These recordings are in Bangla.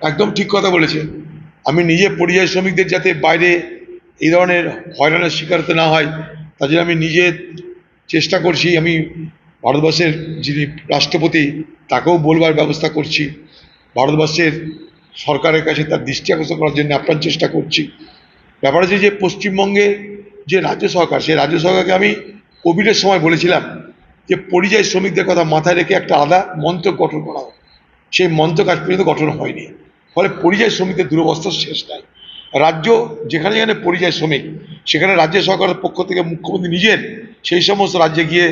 একদম ঠিক কথা বলেছে আমি নিজে পরিযায়ী শ্রমিকদের যাতে বাইরে এই ধরনের হয়রানের শিকার হতে না হয়, তার জন্য আমি নিজে চেষ্টা করছি, আমি ভারতবর্ষের যিনি রাষ্ট্রপতি, তাকেও বলবার ব্যবস্থা করছি। ভারতবর্ষের সরকারের কাছে তার দৃষ্টি আকর্ষণ করার জন্য আপ্রাণ চেষ্টা করছি। ব্যাপার হচ্ছে যে, পশ্চিমবঙ্গে যে রাজ্য সরকার, সেই রাজ্য সরকারকে আমি কোভিডের সময় বলেছিলাম যে, পরিযায়ী শ্রমিকদের কথা মাথায় রেখে একটা আলাদা মন্ত্রক গঠন করা হোক। সেই মন্ত্রক আজ পর্যন্ত গঠন হয়নি। ফলে পরিযায়ী শ্রমিকদের দুরবস্থার শেষ নাই। রাজ্য, যেখানে যেখানে পরিযায়ী শ্রমিক, সেখানে রাজ্য সরকারের পক্ষ থেকে মুখ্যমন্ত্রী নিজের, সেই সমস্ত রাজ্যে গিয়ে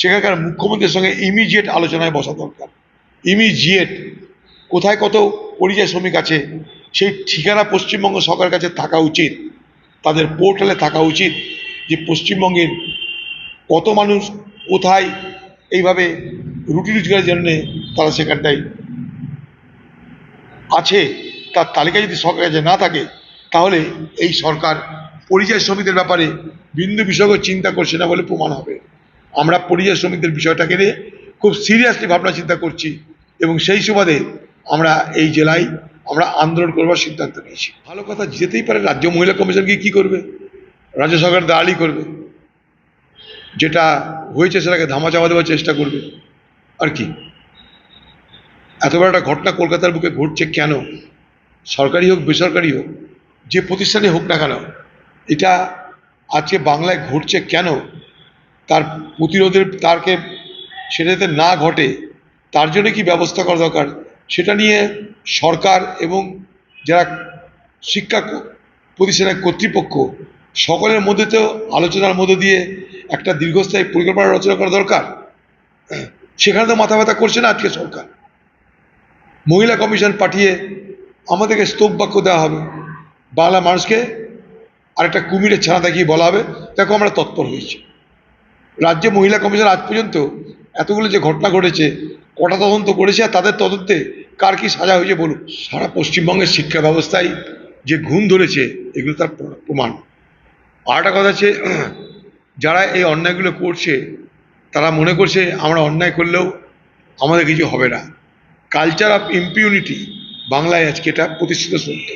সেখানকার মুখ্যমন্ত্রীর সঙ্গে ইমিডিয়েট আলোচনায় বসা দরকার। ইমিডিয়েট কোথায় কত পরিযায়ী শ্রমিক আছে, সেই ঠিকানা পশ্চিমবঙ্গ সরকারের কাছে থাকা উচিত। তাদের পোর্টালে থাকা উচিত যে পশ্চিমবঙ্গের কত মানুষ কোথায়, এইভাবে রুটি রোজগারের জন্যে তারা সেখানটায় আছে, তার তালিকা যদি সরকারের কাছে না থাকে, তাহলে এই সরকার পরিযায়ী শ্রমিকদের ব্যাপারে বিন্দু বিষয়কে চিন্তা করছে না বলে প্রমাণ হবে। আমরা পরিযায়ী শ্রমিকদের বিষয়টাকে নিয়ে খুব সিরিয়াসলি ভাবনা চিন্তা করছি এবং সেই সুবাদে আমরা এই জেলায় আমরা আন্দোলন করবার সিদ্ধান্ত নিয়েছি। ভালো কথা, যেতেই পারে রাজ্য মহিলা কমিশন গিয়ে কী করবে? রাজ্য সরকার দাঁড়ালি করবে। যেটা হয়েছে সেটাকে ধামাচাপা দেওয়ার চেষ্টা করবে। আর কি? এত বড় একটা ঘটনা কলকাতার বুকে ঘটছে কেন? সরকারি হোক, বেসরকারি হোক, যে প্রতিষ্ঠানে হোক না কেন, এটা আজকে বাংলায় ঘটছে কেন? তার প্রতিরোধের, তারকে সেটা যাতে না ঘটে, তার জন্য কি ব্যবস্থা করা দরকার? সেটা নিয়ে সরকার এবং যারা শিক্ষা প্রতিষ্ঠানের কর্তৃপক্ষ, সকলের মধ্যে তো আলোচনার মধ্য দিয়ে একটা দীর্ঘস্থায়ী পরিকল্পনা রচনা করা দরকার। সেখানে তো মাথা ব্যথা করছে না আজকে সরকার। মহিলা কমিশন পাঠিয়ে আমাদেরকে স্তব বাক্য দেওয়া হবে। বাংলা মানুষকে আরেকটা কুমিরের ছানা দেখিয়ে বলা হবে। দেখো আমরা তৎপর হয়েছি। রাজ্যে মহিলা কমিশন আজ পর্যন্ত এতগুলো যে ঘটনা ঘটেছে, কটা তদন্ত করেছে আর তাদের তদন্তে কার কি সাজা হয়েছে বলুন। সারা পশ্চিমবঙ্গের শিক্ষা ব্যবস্থায় যে ঘুম ধরেছে, এগুলো তার প্রমাণ। আর একটা কথা হচ্ছে, যারা এই অন্যায়গুলো করছে, তারা মনে করছে আমরা অন্যায় করলেও আমাদের কিছু হবে না। কালচার অফ ইম্পিউনিটি বাংলায় আজকে এটা প্রতিষ্ঠিত সত্য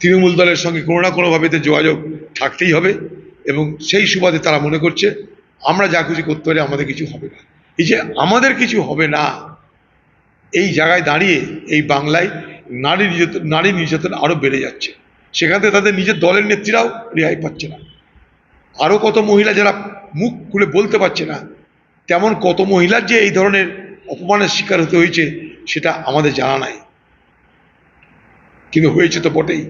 তৃণমূল দলের সঙ্গে কোনো না কোনোভাবে যোগাযোগ থাকতেই হবে এবং সেই সুবাদে তারা মনে করছে, আমরা যা কিছু করতে পারি, আমাদের কিছু হবে না। এই যে আমাদের কিছু হবে না, এই জায়গায় দাঁড়িয়ে এই বাংলায় নারী নির্যাতন নারী নির্যাতন আরও বেড়ে যাচ্ছে। সেখান থেকে তাদের নিজের দলের নেত্রীরাও রেহাই পাচ্ছে না। আরও কত মহিলা যারা মুখ খুলে বলতে পারছে না, তেমন কত মহিলার যে এই ধরনের অপমানের শিকার হতে হয়েছে সেটা আমাদের জানা নাই। কিন্তু হয়েছে তো বটেই।